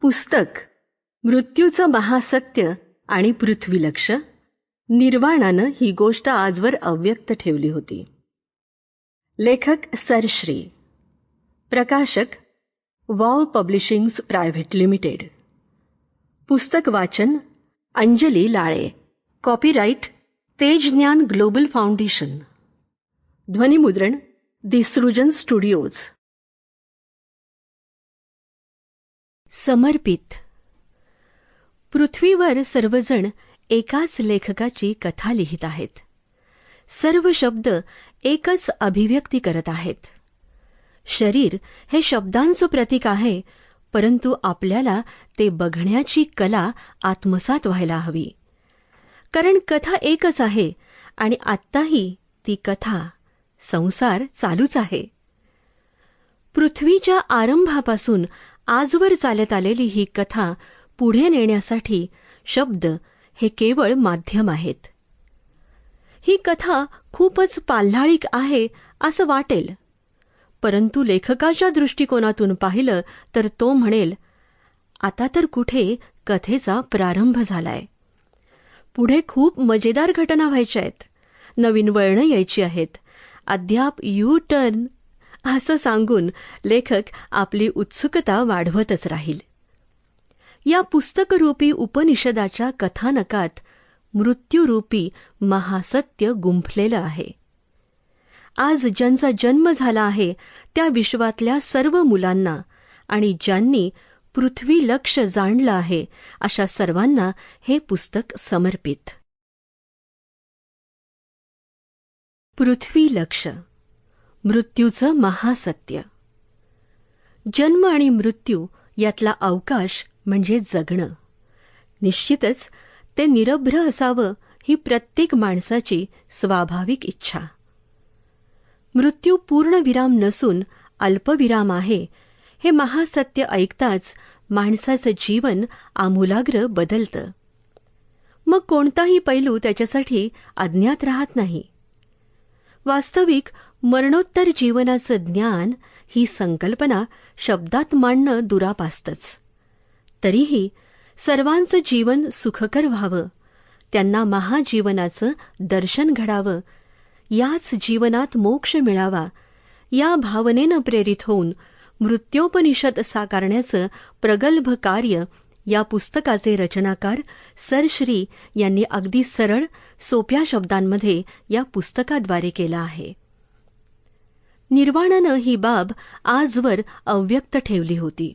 पुस्तक मृत्यूचं महासत्य आणि पृथ्वीलक्ष निर्वाणानं ही गोष्ट आजवर अव्यक्त ठेवली होती. लेखक सरश्री प्रकाशक वॉव पब्लिशिंग्स प्रायव्हेट लिमिटेड. पुस्तक वाचन Anjali Lale. Copyright Tejgyan global foundation. ध्वनिमुद्रण दिसृजन स्टुडिओज समर्पित. पृथ्वीवर सर्वजण एकाच लेखकाची कथा लिहित आहेत. सर्व शब्द एकच अभिव्यक्ती करत आहेत. शरीर हे शब्दांचं प्रतीक आहे परंतु आपल्याला ते बघण्याची कला आत्मसात व्हायला हवी. कारण कथा एकच आहे आणि आत्ताही ती कथा संसार चालूच आहे. पृथ्वीच्या आरंभापासून आजवर चालत आलेली ही कथा पुढे नेण्यासाठी शब्द हे केवळ माध्यम आहेत. ही कथा खूपच पाल्हाळिक आहे असं वाटेल. परंतु लेखकाच्या दृष्टिकोनातून पाहिलं तर तो म्हणेल आता तर कुठे कथेचा प्रारंभ झालाय. पुढे खूप मजेदार घटना व्हायच्या आहेत. नवीन वळणं यायची आहेत. अद्याप यू टर्न असं सांगून लेखक आपली उत्सुकता वाढवतच राहील. या पुस्तकरूपी उपनिषदाच्या कथानकात मृत्यूरूपी महासत्य गुंफलेलं आहे. आज ज्यांचा जन्म झाला आहे त्या विश्वातल्या सर्व मुलांना आणि ज्यांनी पृथ्वी लक्ष जाणलं आहे अशा सर्वांना हे पुस्तक समर्पित. पृथ्वी लक्ष मृत्यूचं महासत्य. जन्म आणि मृत्यू यातला अवकाश म्हणजे जगणं. निश्चितच ते निरभ्र असावं ही प्रत्येक माणसाची स्वाभाविक इच्छा. मृत्यू पूर्णविराम नसून अल्पविराम आहे हे महासत्य ऐकताच माणसाचं जीवन आमूलाग्र बदलतं. मग कोणताही पैलू त्याच्यासाठी अज्ञात राहत नाही. वास्तविक मरणोत्तर जीवनाचं ज्ञान ही संकल्पना शब्दात मांडणं दुरापास्तच. तरीही सर्वांचं जीवन सुखकर व्हावं त्यांना महाजीवनाचं दर्शन घडावं याच जीवनात मोक्ष मिळावा या भावनेनं प्रेरित होऊन मृत्योपनिषद साकारण्याचं प्रगल्भ कार्य या पुस्तकाचे रचनाकार सरश्री यांनी अगदी सरळ सोप्या शब्दांमध्ये या पुस्तकाद्वारे केलं आहे. निर्वाणानं ही बाब आजवर अव्यक्त ठेवली होती.